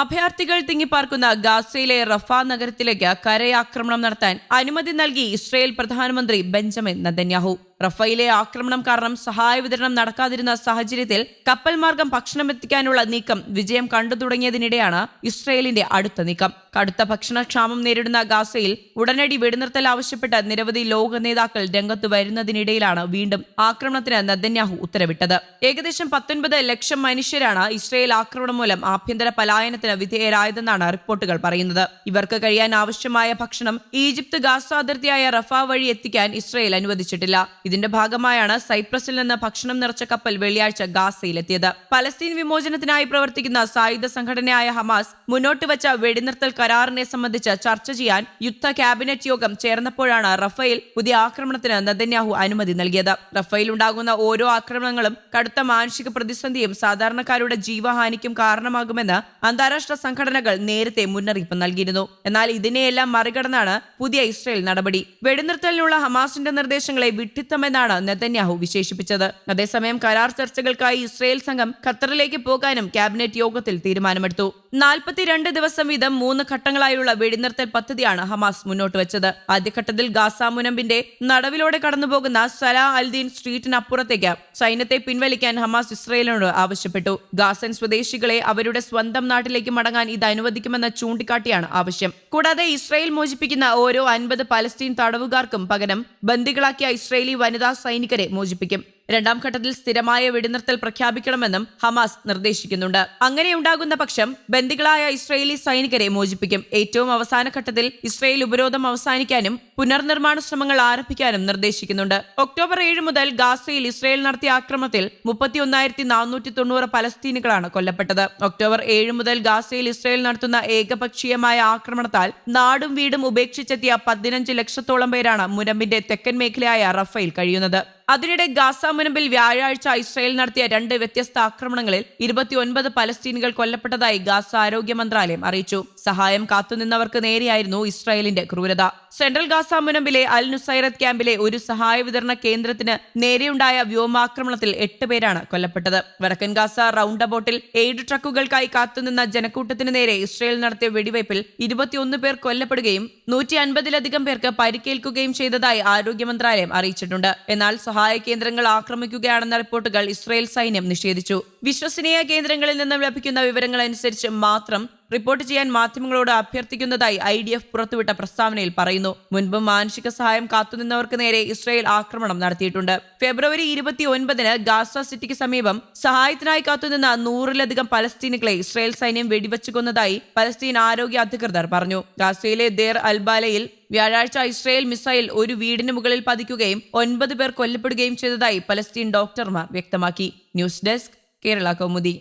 അഭയാർത്ഥികൾ തിങ്ങിപ്പാർക്കുന്ന ഗാസയിലെ റഫ നഗരത്തിലേക്ക് കരയാക്രമണം നടത്താൻ അനുമതി നൽകി ഇസ്രയേൽ പ്രധാനമന്ത്രി ബെഞ്ചമിൻ നദന്യാഹു റഫയിലെ ആക്രമണം കാരണം സഹായ വിതരണം നടക്കാതിരുന്ന സാഹചര്യത്തിൽ കപ്പൽ മാർഗം ഭക്ഷണം എത്തിക്കാനുള്ള നീക്കം വിജയം കണ്ടു തുടങ്ങിയതിനിടെയാണ് ഇസ്രയേലിന്റെ അടുത്ത നീക്കം. കടുത്ത ഭക്ഷണക്ഷാമം നേരിടുന്ന ഗാസയിൽ ഉടനടി വെടിനിർത്തൽ ആവശ്യപ്പെട്ട് നിരവധി ലോക നേതാക്കൾ രംഗത്ത് വരുന്നതിനിടയിലാണ് വീണ്ടും ആക്രമണത്തിന് നദന്യാഹു ഉത്തരവിട്ടത്. ഏകദേശം പത്തൊൻപത് ലക്ഷം മനുഷ്യരാണ് ഇസ്രയേൽ ആക്രമണം മൂലം ആഭ്യന്തര പലായനത്തിന് വിധേയരായതെന്നാണ് റിപ്പോർട്ടുകൾ പറയുന്നത്. ഇവർക്ക് കഴിയാൻ ആവശ്യമായ ഭക്ഷണം ഈജിപ്ത് ഗാസ അതിർത്തിയായ റഫ വഴി എത്തിക്കാൻ ഇസ്രയേൽ അനുവദിച്ചിട്ടില്ല. ഇതിന്റെ ഭാഗമായാണ് സൈപ്രസിൽ നിന്ന് ഭക്ഷണം നിറച്ച കപ്പൽ വെള്ളിയാഴ്ച ഗാസയിലെത്തിയത്. പലസ്തീൻ വിമോചനത്തിനായി പ്രവർത്തിക്കുന്ന സായുധ സംഘടനയായ ഹമാസ് മുന്നോട്ട് വച്ച വെടിനിർത്തൽ കരാറിനെ സംബന്ധിച്ച് ചർച്ച ചെയ്യാൻ യുദ്ധ ക്യാബിനറ്റ് യോഗം ചേർന്നപ്പോഴാണ് റഫേൽ പുതിയ ആക്രമണത്തിന് നദന്യാഹു അനുമതി നൽകിയത്. റഫേൽ ഉണ്ടാകുന്ന ഓരോ ആക്രമണങ്ങളും കടുത്ത മാനുഷിക പ്രതിസന്ധിയും സാധാരണക്കാരുടെ ജീവഹാനിക്കും കാരണമാകുമെന്ന് അന്താരാഷ്ട്ര സംഘടനകൾ നേരത്തെ മുന്നറിയിപ്പ് നൽകിയിരുന്നു. എന്നാൽ ഇതിനെയെല്ലാം മറികടന്നാണ് പുതിയ ഇസ്രയേൽ നടപടി. വെടിനിർത്തലിനുള്ള ഹമാസിന്റെ നിർദ്ദേശങ്ങളെ വിട്ടിത്തമെന്നാണ് നെതന്യാഹു വിശേഷിപ്പിച്ചത്. അതേസമയം കരാർ ചർച്ചകൾക്കായി ഇസ്രയേൽ സംഘം ഖത്തറിലേക്ക് പോകാനും ക്യാബിനറ്റ് യോഗത്തിൽ തീരുമാനമെടുത്തു. നാൽപ്പത്തിരണ്ട് ദിവസം വീതം മൂന്ന് ഘട്ടങ്ങളായുള്ള വെടിനിർത്തൽ പദ്ധതിയാണ് ഹമാസ് മുന്നോട്ട് വെച്ചത്. ആദ്യഘട്ടത്തിൽ ഗാസ മുനമ്പിന്റെ നടവിലൂടെ കടന്നുപോകുന്ന സലാ അൽദീൻ സ്ട്രീറ്റിനപ്പുറത്തേക്ക് സൈന്യത്തെ പിൻവലിക്കാൻ ഹമാസ് ഇസ്രയേലിനോട് ആവശ്യപ്പെട്ടു. ഗാസൻ സ്വദേശികളെ അവരുടെ സ്വന്തം നാട്ടിലേക്ക് മടങ്ങാൻ ഇത് അനുവദിക്കുമെന്ന് ചൂണ്ടിക്കാട്ടിയാണ് ആവശ്യം. കൂടാതെ ഇസ്രയേൽ മോചിപ്പിക്കുന്ന ഓരോ അൻപത് പലസ്തീൻ തടവുകാർക്കും പകരം ബന്ദികളാക്കിയ ഇസ്രയേലി വനിതാ സൈനികരെ മോചിപ്പിക്കും. രണ്ടാം ഘട്ടത്തിൽ സ്ഥിരമായ വെടിനിർത്തൽ പ്രഖ്യാപിക്കണമെന്നും ഹമാസ് നിർദ്ദേശിക്കുന്നുണ്ട്. അങ്ങനെയുണ്ടാകുന്ന പക്ഷം ബന്ദികളായ ഇസ്രയേലി സൈനികരെ മോചിപ്പിക്കും. ഏറ്റവും അവസാന ഘട്ടത്തിൽ ഇസ്രയേൽ ഉപരോധം അവസാനിക്കാനും പുനർനിർമ്മാണ ശ്രമങ്ങൾ ആരംഭിക്കാനും നിർദ്ദേശിക്കുന്നുണ്ട്. ഒക്ടോബർ ഏഴ് മുതൽ ഗാസയിൽ ഇസ്രയേൽ നടത്തിയ ആക്രമണത്തിൽ മുപ്പത്തിയൊന്നായിരത്തി നാനൂറ്റി തൊണ്ണൂറ് പലസ്തീനുകളാണ് കൊല്ലപ്പെട്ടത്. ഒക്ടോബർ ഏഴ് മുതൽ ഗാസയിൽ ഇസ്രയേൽ നടത്തുന്ന ഏകപക്ഷീയമായ ആക്രമണത്താൽ നാടും വീടും ഉപേക്ഷിച്ചെത്തിയ പതിനഞ്ച് ലക്ഷത്തോളം പേരാണ് മുരമ്പിന്റെ തെക്കൻ മേഖലയായ റഫയിൽ കഴിയുന്നത്. അതിനിടെ ഗാസ മുനമ്പിൽ വ്യാഴാഴ്ച ഇസ്രായേൽ നടത്തിയ രണ്ട് വ്യത്യസ്ത ആക്രമണങ്ങളിൽ ഇരുപത്തിയൊൻപത് പലസ്തീനുകൾ കൊല്ലപ്പെട്ടതായി ഗാസ ആരോഗ്യ മന്ത്രാലയം അറിയിച്ചു. സഹായം കാത്തുനിന്നവർക്ക് നേരെയായിരുന്നു ഇസ്രായേലിന്റെ ക്രൂരത. സെൻട്രൽ ഗാസ മുനമ്പിലെ അൽ നുസൈറത്ത് ക്യാമ്പിലെ ഒരു സഹായ വിതരണ കേന്ദ്രത്തിന് നേരെയുണ്ടായ വ്യോമാക്രമണത്തിൽ എട്ട് പേരാണ് കൊല്ലപ്പെട്ടത്. വടക്കൻ ഗാസ റൌണ്ട് അബോട്ടിൽ എയ്ഡ് ട്രക്കുകൾക്കായി കാത്തുനിന്ന ജനക്കൂട്ടത്തിന് നേരെ ഇസ്രായേൽ നടത്തിയ വെടിവയ്പിൽ ഇരുപത്തിയൊന്ന് പേർ കൊല്ലപ്പെടുകയും നൂറ്റി അൻപതിലധികം പേർക്ക് പരിക്കേൽക്കുകയും ചെയ്തതായി ആരോഗ്യ മന്ത്രാലയം അറിയിച്ചിട്ടുണ്ട്. എന്നാൽ സഹായ കേന്ദ്രങ്ങൾ ആക്രമിക്കുകയാണെന്ന റിപ്പോർട്ടുകൾ ഇസ്രയേൽ സൈന്യം നിഷേധിച്ചു. വിശ്വസനീയ കേന്ദ്രങ്ങളിൽ നിന്നും ലഭിക്കുന്ന വിവരങ്ങൾ അനുസരിച്ച് മാത്രം റിപ്പോർട്ട് ചെയ്യാൻ മാധ്യമങ്ങളോട് അഭ്യർത്ഥിക്കുന്നതായി ഐ ഡി എഫ് പുറത്തുവിട്ട പ്രസ്താവനയിൽ പറയുന്നു. മുൻപ് മാനസിക സഹായം കാത്തുനിന്നവർക്ക് നേരെ ഇസ്രായേൽ ആക്രമണം നടത്തിയിട്ടുണ്ട്. ഫെബ്രുവരി ഇരുപത്തി ഒൻപതിന് ഗാസ സിറ്റിക്ക് സമീപം സഹായത്തിനായി കാത്തുനിന്ന നൂറിലധികം പലസ്തീനുകളെ ഇസ്രായേൽ സൈന്യം വെടിവെച്ചു കൊന്നതായി പലസ്തീൻ ആരോഗ്യ അധികൃതർ പറഞ്ഞു. ഗാസയിലെ ദേർ അൽബാലയിൽ വ്യാഴാഴ്ച ഇസ്രായേൽ മിസൈൽ ഒരു വീടിന് മുകളിൽ പതിക്കുകയും ഒൻപത് പേർ കൊല്ലപ്പെടുകയും ചെയ്തതായി പലസ്തീൻ ഡോക്ടർമാർ വ്യക്തമാക്കി. News desk Kerala Kaumudi